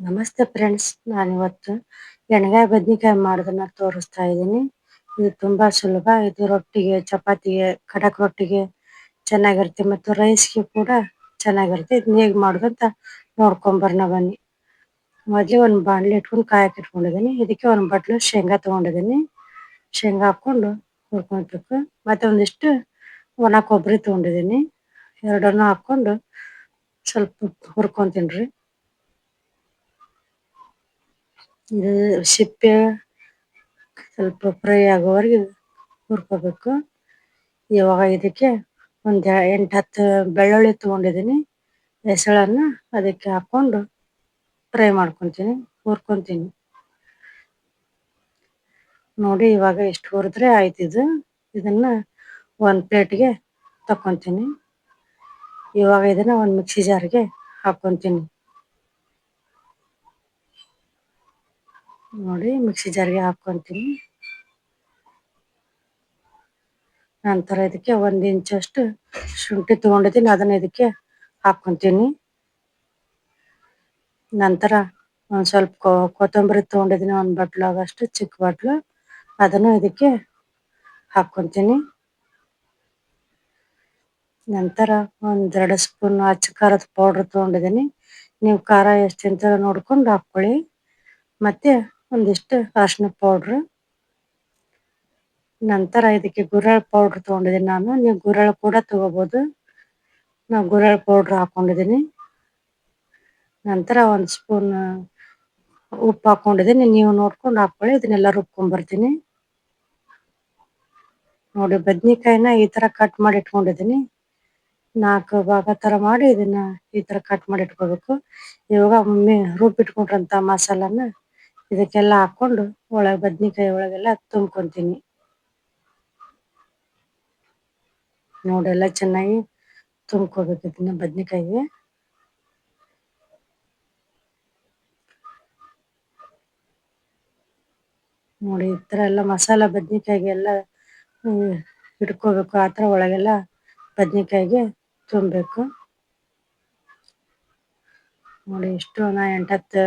ನಮಸ್ತೆ ಫ್ರೆಂಡ್ಸ್ ನಾನು ಇವತ್ತು ಎಣ್ಗಾಯಿ ಬದ್ನಿಕಾಯಿ ಮಾಡೋದನ್ನ ತೋರಿಸ್ತಾ ಇದ್ದೀನಿ. ಇದು ತುಂಬಾ ಸುಲಭ. ಇದು ರೊಟ್ಟಿಗೆ, ಚಪಾತಿಗೆ, ಖಡಕ್ ರೊಟ್ಟಿಗೆ ಚೆನ್ನಾಗಿರುತ್ತೆ ಮತ್ತು ರೈಸ್ಗೆ ಕೂಡ ಚೆನ್ನಾಗಿರುತ್ತೆ. ಇದನ್ನ ಹೇಗೆ ಮಾಡೋದು ಅಂತ ನೋಡ್ಕೊಂಡ್ ಬನ್ನಿ. ಮೊದಲಿಗೆ ಒಂದು ಬಾಣಲಿ ಇಟ್ಕೊಂಡು ಕಾಯಕ್ಕೆ ಇಟ್ಕೊಂಡಿದ್ದೀನಿ. ಇದಕ್ಕೆ ಒಂದು ಬಟ್ಲು ಶೇಂಗಾ ತಗೊಂಡಿದ್ದೀನಿ. ಶೇಂಗಾ ಹಾಕೊಂಡು ಹುರ್ಕೊಳ್ಬೇಕು. ಮತ್ತೆ ಒಂದಿಷ್ಟು ಒಣ ಕೊಬ್ಬರಿ ತಗೊಂಡಿದ್ದೀನಿ. ಎರಡನ್ನೂ ಹಾಕೊಂಡು ಸ್ವಲ್ಪ ಹುರ್ಕೊಂತೀನಿ ರೀ. ಇದು ಸಿಪ್ಪೆ ಸ್ವಲ್ಪ ಫ್ರೈ ಆಗೋವರೆಗೆ ಹುರ್ಕೋಬೇಕು. ಇವಾಗ ಇದಕ್ಕೆ ಒಂದು ಎಂಟು ಹತ್ತು ಬೆಳ್ಳುಳ್ಳಿ ತಗೊಂಡಿದ್ದೀನಿ. ಹೆಸಳನ್ನ ಅದಕ್ಕೆ ಹಾಕೊಂಡು ಫ್ರೈ ಮಾಡ್ಕೊತೀನಿ, ಹುರ್ಕೊತೀನಿ. ನೋಡಿ ಇವಾಗ ಇಷ್ಟು ಹುರಿದ್ರೆ ಆಯ್ತು ಇದು. ಇದನ್ನ ಒಂದು ಪ್ಲೇಟ್ಗೆ ತಕ್ಕೊತೀನಿ. ಇವಾಗ ಇದನ್ನ ಒಂದು ಮಿಕ್ಸಿ ಜಾರ್ಗೆ ಹಾಕೊಂತೀನಿ ನೋಡಿ, ಮಿಕ್ಸಿ ಜಾರ್ಗೆ ಹಾಕೊಂತೀನಿ ನಂತರ ಇದಕ್ಕೆ ಒಂದು ಇಂಚಷ್ಟು ಶುಂಠಿ ತಗೊಂಡಿದ್ದೀನಿ, ಅದನ್ನ ಇದಕ್ಕೆ ಹಾಕೊಂತೀನಿ ನಂತರ ಒಂದು ಸ್ವಲ್ಪ ಕೊತ್ತಂಬರಿ ತಗೊಂಡಿದ್ದೀನಿ, ಒಂದು ಬಟ್ಲು ಆಗಷ್ಟು, ಚಿಕ್ಕ ಬಟ್ಲು. ಅದನ್ನು ಇದಕ್ಕೆ ಹಾಕೊಂತೀನಿ ನಂತರ ಒಂದೆರಡು ಸ್ಪೂನ್ ಅಚ್ಚ ಖಾರದ ಪೌಡರ್ ತಗೊಂಡಿದ್ದೀನಿ. ನೀವು ಖಾರ ಎಷ್ಟು ತಿಂತೀರ ನೋಡ್ಕೊಂಡು ಹಾಕೊಳ್ಳಿ ಮತ್ತೆ ಒಂದಿಷ್ಟು ಅರಿಶಿನ ಪೌಡ್ರ್ ನಂತರ ಇದಕ್ಕೆ ಗುರೆಳ್ ಪೌಡರ್ ತಗೊಂಡಿದ್ದೀನಿ ನಾನು. ನೀವು ಗುರೆಳ್ ಕೂಡ ತಗೋಬಹುದು ನಾವು ಗುರೆಳ್ ಪೌಡರ್ ಹಾಕೊಂಡಿದ್ದೀನಿ. ನಂತರ ಒಂದು ಸ್ಪೂನ್ ಉಪ್ಪು ಹಾಕೊಂಡಿದ್ದೀನಿ. ನೀವು ನೋಡ್ಕೊಂಡು ಹಾಕೊಳ್ಳಿ. ಇದನ್ನೆಲ್ಲ ರುಬ್ಕೊಂಡ್ ಬರ್ತೀನಿ. ನೋಡಿ, ಬದ್ನಿಕಾಯಿನ ಈ ತರ ಕಟ್ ಮಾಡಿ ಇಟ್ಕೊಂಡಿದ್ದೀನಿ. ನಾಲ್ಕು ಭಾಗ ತರ ಮಾಡಿ ಇದನ್ನ ಈ ತರ ಕಟ್ ಮಾಡಿ ಇಟ್ಕೋಬೇಕು. ಇವಾಗ ಒಮ್ಮೆ ರುಬ್ಬಿಟ್ಕೊಂಡ್ರಂತ ಮಸಾಲಾನ ಇದಕ್ಕೆಲ್ಲ ಹಾಕೊಂಡು ಒಳಗೆ ಬದ್ನಿಕಾಯಿ ಒಳಗೆಲ್ಲ ತುಂಬ್ಕೊಂತೀನಿ. ನೋಡೆಲ್ಲ ಚೆನ್ನಾಗಿ ತುಂಬ್ಕೋಬೇಕು ಇದನ್ನ ಬದ್ನಿಕಾಯಿಗೆ. ನೋಡಿ ಈ ತರ ಎಲ್ಲ ಮಸಾಲ ಬದ್ನಿಕಾಯಿಗೆ ಎಲ್ಲ ಹಿಡ್ಕೋಬೇಕು. ಆ ತರ ಒಳಗೆಲ್ಲ ಬದ್ನಿಕಾಯಿಗೆ ತುಂಬಬೇಕು. ನೋಡಿ ಎಷ್ಟು ನಾ ಎಂಟತ್ತು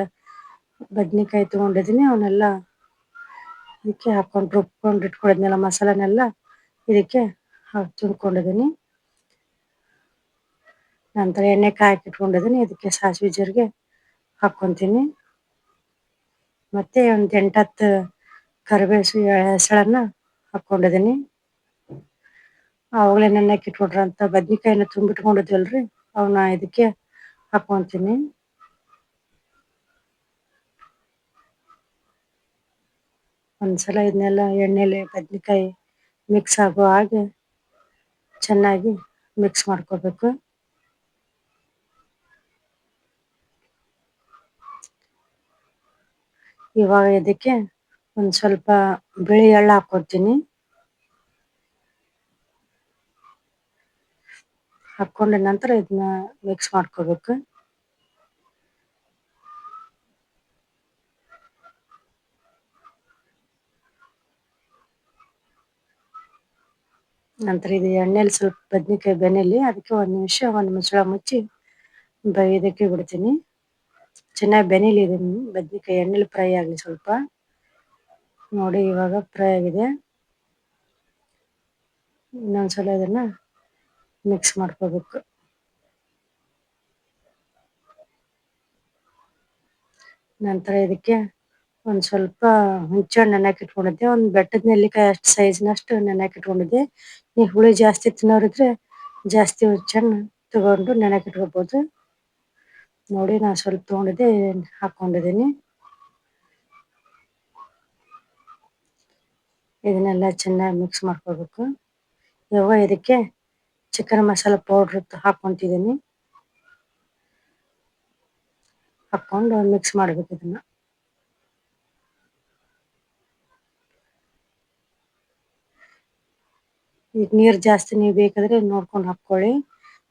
ಬದ್ನಿಕಾಯಿ ತಗೊಂಡಿದ್ದೀನಿ, ಅವನ್ನೆಲ್ಲ ಇದಕ್ಕೆ ಹಾಕೊಂಡು ರುಬ್ಕೊಂಡು ಇಟ್ಕೊಂಡಿದ್ನೆಲ್ಲ ಮಸಾಲನೆಲ್ಲ ಇದಕ್ಕೆ ಹಾಕಿ ತುಂಬ್ಕೊಂಡಿದ್ದೀನಿ. ನಂತರ ಎಣ್ಣೆ ಕಾಯಕ್ಕೆ ಇಟ್ಕೊಂಡಿದ್ದೀನಿ, ಇದಕ್ಕೆ ಸಾಸಿವೆ ಜೀರಿಗೆ ಹಾಕ್ಕೊಂತೀನಿ. ಮತ್ತೆ ಒಂದು ಎಂಟತ್ತು ಕರಿಬೇಸು ಹೆಸಳನ್ನ ಹಾಕ್ಕೊಂಡಿದ್ದೀನಿ. ಅವಾಗಲೇ ನೆನೆಯಕ್ಕೆ ಇಟ್ಕೊಂಡ್ರಂತ ಬದ್ನಿಕಾಯಿನ ತುಂಬಿಟ್ಕೊಂಡಿದ್ವಲ್ರಿ, ಅವನ್ನ ಇದಕ್ಕೆ ಹಾಕ್ಕೊಂತೀನಿ. ಒಂದ್ಸಲ ಇದನ್ನೆಲ್ಲ ಎಣ್ಣೆಲಿ ಬದ್ನಿಕಾಯಿ ಮಿಕ್ಸ್ ಆಗೋ ಹಾಗೆ ಚೆನ್ನಾಗಿ ಮಿಕ್ಸ್ ಮಾಡ್ಕೋಬೇಕು. ಇವಾಗ ಇದಕ್ಕೆ ಒಂದ್ ಸ್ವಲ್ಪ ಬಿಳಿ ಎಳ್ಳು ಹಾಕೋತೀನಿ ಹಾಕೊಂಡ ನಂತರ ಇದನ್ನ ಮಿಕ್ಸ್ ಮಾಡ್ಕೋಬೇಕು. ನಂತರ ಇದು ಎಣ್ಣೆಲಿ ಸ್ವಲ್ಪ ಬದ್ನಿಕಾಯಿ ಬೆನೆಯಲ್ಲಿ ಅದಕ್ಕೆ ಒಂದು ನಿಮಿಷ, ಒಂದು ಮುಚ್ಚಳ ಮುಚ್ಚಿ ಬೇಯೋದಕ್ಕೆ ಬಿಡ್ತೀನಿ. ಚೆನ್ನಾಗಿ ಬೆನಿಲಿ ಇದೆ ಬದ್ನಿಕಾಯಿ, ಎಣ್ಣೆಲಿ ಫ್ರೈ ಆಗಲಿ ಸ್ವಲ್ಪ. ನೋಡಿ ಇವಾಗ ಫ್ರೈ ಆಗಿದೆ. ಇನ್ನೊಂದ್ಸಲ ಇದನ್ನ ಮಿಕ್ಸ್ ಮಾಡ್ಕೋಬೇಕು. ನಂತರ ಇದಕ್ಕೆ ಒಂದ್ ಸ್ವಲ್ಪ ಹುಂಚೆಹಣ್ಣು ನೆನೆಯಕ್ಕೆ ಇಟ್ಕೊಂಡಿದ್ದೆ ಒಂದು ಬೆಟ್ಟದ ನೆಲ್ಲಿಕಾಯಿ ಅಷ್ಟು ಸೈಜ್ನಷ್ಟು ನೆನೆಯಕ್ಕೆ ನೀವು ಹುಳಿ ಜಾಸ್ತಿ ತಿನ್ನೋರಿದ್ರೆ ಜಾಸ್ತಿ ಹುಂಚೆಹಣ್ಣು ತಗೊಂಡು ನೆನೆಯಕ್ಕೆ ಇಟ್ಕೋಬಹುದು ನೋಡಿ, ನಾನು ಸ್ವಲ್ಪ ತಗೊಂಡಿದ್ದೆ, ಹಾಕೊಂಡಿದ್ದೀನಿ. ಇದನ್ನೆಲ್ಲ ಚೆನ್ನಾಗಿ ಮಿಕ್ಸ್ ಮಾಡ್ಕೋಬೇಕು. ಯಾವ ಇದಕ್ಕೆ ಚಿಕನ್ ಮಸಾಲ ಪೌಡರ್ ಹಾಕೊಂತಿದ್ದೀನಿ ಹಾಕೊಂಡು ಮಿಕ್ಸ್ ಮಾಡ್ಬೇಕು ಇದನ್ನ. ಈಗ ನೀರ್ ಜಾಸ್ತಿ ನೀವ್ ಬೇಕಾದ್ರೆ ನೋಡ್ಕೊಂಡು ಹಾಕ್ಕೊಳ್ಳಿ.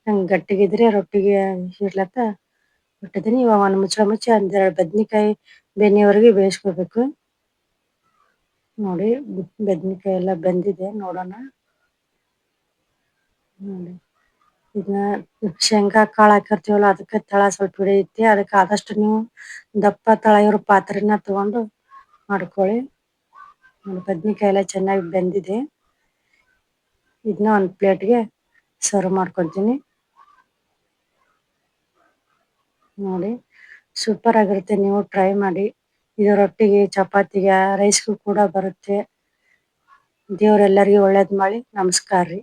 ಹಂಗ್ ಗಟ್ಟಿಗಿದ್ರೆ ರೊಟ್ಟಿಗೆ ಇರ್ಲತ್ತ. ಬಿಟ್ಟಿದ್ದೀನಿ ಇವಾಗ ಒಂದ್ ಮುಚ್ಚಳ ಮುಚ್ಚಿ ಒಂದೆರಡು ಬದ್ನಿಕಾಯಿ ಬೆನೆಯವರೆಗೆ ಬೇಯಿಸ್ಕೋಬೇಕು. ನೋಡಿ ಬದ್ನಿಕಾಯಿ ಎಲ್ಲ ಬೆಂದಿದೆ, ನೋಡೋಣ. ನೋಡಿ. ಇದನ್ನ ಶೇಂಗಾ ಕಾಳು ಹಾಕಿರ್ತೀವಲ್ಲ, ಅದಕ್ಕೆ ತಳ ಸ್ವಲ್ಪ ಹಿಡಿಯುತ್ತೆ. ಅದಕ್ಕೆ ಆದಷ್ಟು ನೀವು ದಪ್ಪ ತಳ ಇರೋ ಪಾತ್ರೆನ ತಗೊಂಡು ಮಾಡ್ಕೊಳ್ಳಿ. ಬದ್ನಿಕಾಯಿ ಎಲ್ಲ ಚೆನ್ನಾಗಿ ಬೆಂದಿದೆ. ಇದನ್ನ ಒಂದು ಪ್ಲೇಟ್ಗೆ ಸರ್ವ್ ಮಾಡ್ಕೊತೀನಿ. ನೋಡಿ ಸೂಪರ್ ಆಗಿರುತ್ತೆ, ನೀವು ಟ್ರೈ ಮಾಡಿ. ಇದು ರೊಟ್ಟಿಗೆ, ಚಪಾತಿಗೆ ರೈಸ್ಗೂ ಕೂಡ ಬರುತ್ತೆ. ದೇವ್ರೆಲ್ಲರಿಗೂ ಒಳ್ಳೇದ್ ಮಾಡಿ. ನಮಸ್ಕಾರ ರೀ.